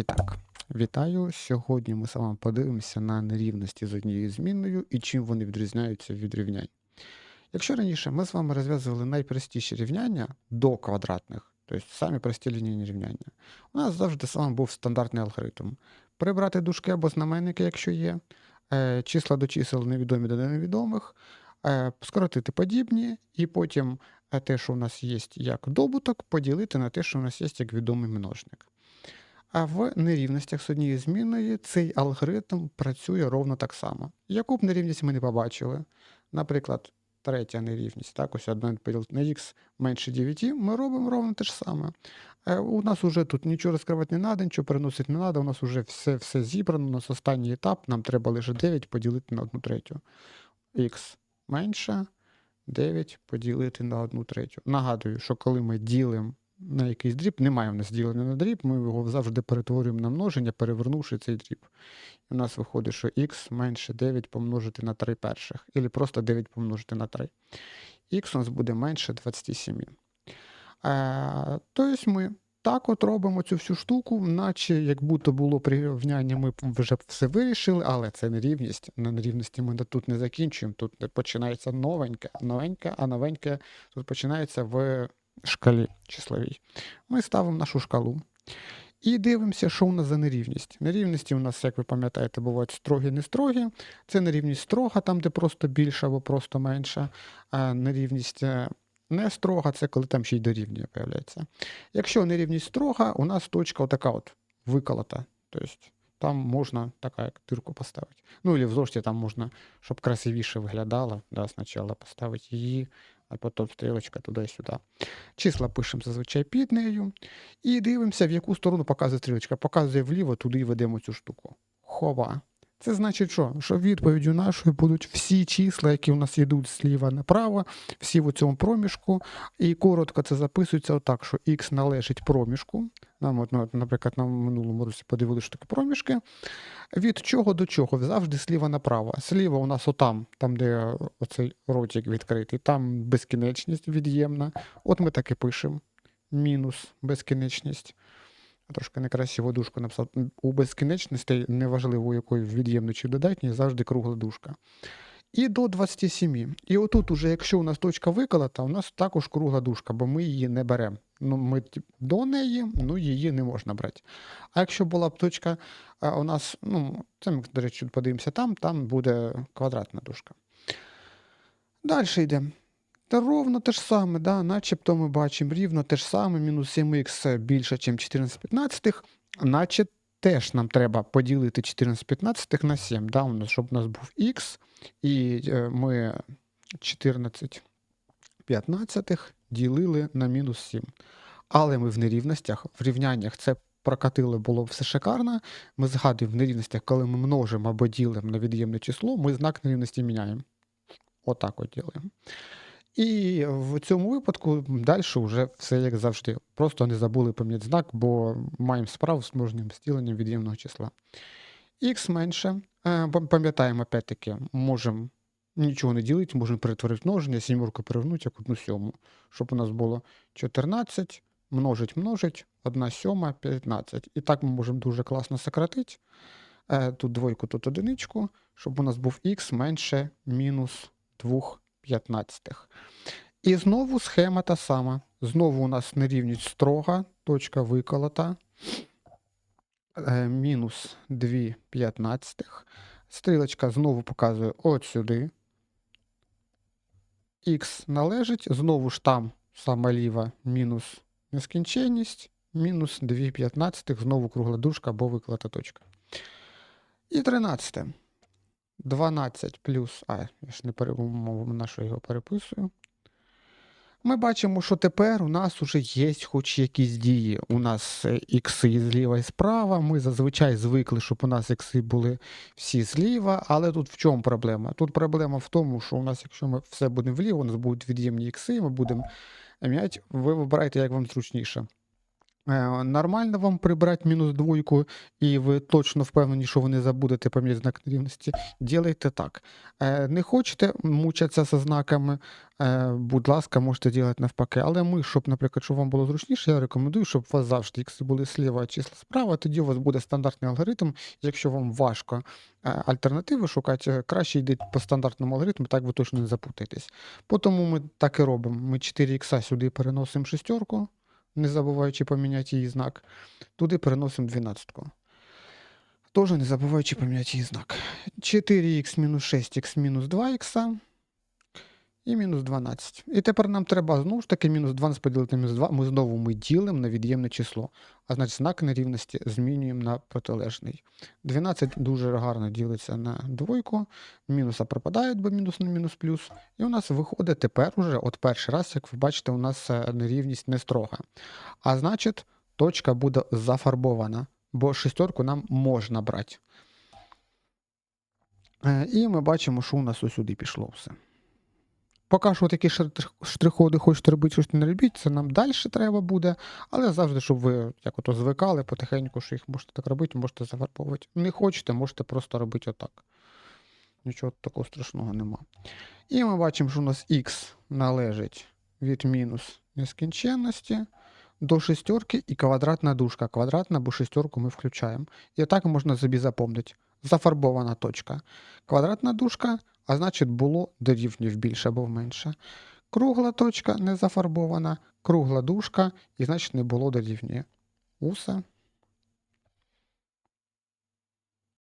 І так, вітаю. Сьогодні ми з вами подивимося на нерівності з однією змінною і чим вони відрізняються від рівнянь. Якщо раніше ми з вами розв'язували найпростіші рівняння до квадратних, тобто самі прості лінійні рівняння, у нас завжди з вами був стандартний алгоритм. Прибрати дужки або знаменники, якщо є, е, числа до чисел невідомі до невідомих, е, скоротити подібні, і потім е, те, що у нас є як добуток, поділити на те, що у нас є як відомий множник. А в нерівностях з однією зміною цей алгоритм працює ровно так само. Яку б нерівність ми не побачили, наприклад, третя нерівність, так, ось 1 поділити на х менше 9, ми робимо ровно те ж саме. Е, У нас вже тут нічого розкривати не треба, нічого переносити не треба, у нас вже все, все зібрано, у нас останній етап, нам треба лише 9 поділити на 1 третю. х менше 9 поділити на 1 третю. Нагадую, що коли ми ділимо на якийсь дріб, немає в нас ділення на дріб, ми його завжди перетворюємо на множення, перевернувши цей дріб. І у нас виходить, що х менше 9 помножити на 3 перших, або просто 9 помножити на 3. Х у нас буде менше 27. Е, тобто ми так от робимо цю всю штуку, наче як будто було прирівняння, ми вже все вирішили, але це нерівність. На нерівності ми тут не закінчуємо. Тут починається новеньке, новеньке, а новеньке тут починається в шкалі числовій. Ми ставимо нашу шкалу. І дивимося, що у нас за нерівність. Нерівності у нас, як ви пам'ятаєте, бувають строгі, нестрогі. Це нерівність строга, там, де просто більше або просто менше. А нерівність е, не строга, це коли там ще й дорівнює появляється. Якщо нерівність строга, у нас точка отака от виколота. Тобто там можна така як дирку поставити. Ну, і в там можна, щоб красивіше виглядало, да, спочатку поставити її, а потім стрілочка туди-сюди. Числа пишемо зазвичай під нею. І дивимося, в яку сторону показує стрілочка. Показує вліво, туди і ведемо цю штуку. Хова. Це значить, що? Що відповіддю нашою будуть всі числа, які у нас йдуть зліва направо, всі в цьому проміжку. І коротко це записується отак, що х належить проміжку. Нам, ну, наприклад, на минулому році подивилися, що таке проміжки. Від чого до чого? Завжди сліва направо. Сліва у нас отам, там, де оцей ротик відкритий, там безкінечність від'ємна. От ми так і пишемо. Мінус безкінечність. Трошки некрасиво дужку написав. У безкінечності, неважливо, якої від'ємної чи додатньої, завжди кругла дужка. І до 27. І отут, уже, якщо у нас точка виколота, у нас також кругла дужка, бо ми її не беремо. Ну, ми до неї, ну її не можна брати. А якщо була б точка у нас, ну, це ми, до речі, подивимося там, там буде квадратна дужка. Далі йдемо. Та ровно те ж саме, да? начебто ми бачимо рівно те ж саме, мінус 7х більше, ніж 14 15, наче теж нам треба поділити 14 15 на 7, да? у нас, щоб у нас був х, і е, ми 14 15 ділили на мінус 7. Але ми в нерівностях, в рівняннях це прокатили, було все шикарно. Ми згадуємо в нерівностях, коли ми множимо або ділимо на від'ємне число, ми знак нерівності міняємо. Отак от ділимо. І в цьому випадку далі вже все як завжди. Просто не забули поміняти знак, бо маємо справу з множенням стіленням від'ємного числа. Х менше. Е, Пам'ятаємо, опять-таки, можемо нічого не ділити, можемо перетворити множення, сімерку перевернути як одну сьому, щоб у нас було 14, множить, множить, 1 сьома, 15. І так ми можемо дуже класно сократити. Е, Тут двойку, тут одиничку, щоб у нас був х менше мінус 2 п'ятнадцятих. І знову схема та сама. Знову у нас нерівність строга, точка виколота. Е, мінус 2 п'ятнадцятих. Стрілочка знову показує от сюди. Х належить, знову ж там сама ліва мінус нескінченність, мінус 2 п'ятнадцятих, знову кругла дужка або виклата точка. І 13. 12 плюс. А, я ж не перемовив, на що його переписую. Ми бачимо, що тепер у нас вже є хоч якісь дії. У нас е, ікси зліва і справа. Ми зазвичай звикли, щоб у нас ікси були всі зліва, але тут в чому проблема? Тут проблема в тому, що у нас, якщо ми все будемо вліво, у нас будуть від'ємні ікси, ми будемо міняти. Ви вибирайте, як вам зручніше. Е, Нормально вам прибрати мінус двойку, і ви точно впевнені, що ви не забудете поміняти знак нерівності. Ділайте так. Е, Не хочете мучатися зі знаками, е, будь ласка, можете робити навпаки. Але ми, щоб, наприклад, щоб вам було зручніше, я рекомендую, щоб у вас завжди ікси були сліва, а числа справа. Тоді у вас буде стандартний алгоритм. Якщо вам важко альтернативи шукати, краще йдіть по стандартному алгоритму, так ви точно не запутаєтесь. Тому ми так і робимо. Ми 4 ікса сюди переносимо шестерку не забуваючи поміняти її знак. Туди переносимо 12. Тоже не забуваючи поміняти її знак. 4х мінус 6х мінус 2х і мінус 12. І тепер нам треба знову ж таки мінус 12 поділити мінус 2. Ми знову ми ділимо на від'ємне число. А значить знак нерівності змінюємо на протилежний. 12 дуже гарно ділиться на двойку. Мінуса пропадають, бо мінус на мінус плюс. І у нас виходить тепер уже, от перший раз, як ви бачите, у нас е, нерівність не строга. А значить, точка буде зафарбована, бо шестерку нам можна брати. Е, І ми бачимо, що у нас усюди пішло все. Поки що такі штрих- штрих-ходи хочете робити, щось не робіть, це нам далі треба буде. Але завжди, щоб ви як ото звикали потихеньку, що їх можете так робити, можете зафарбовувати. Не хочете, можете просто робити отак. Нічого такого страшного нема. І ми бачимо, що у нас х належить від мінус нескінченності до шестерки і квадратна дужка. Квадратна, бо шестерку ми включаємо. І так можна собі запомнити. Зафарбована точка. Квадратна дужка, а значить було дорівнює більше або менше. Кругла точка не зафарбована, кругла дужка, і значить не було дорівнює. Усе.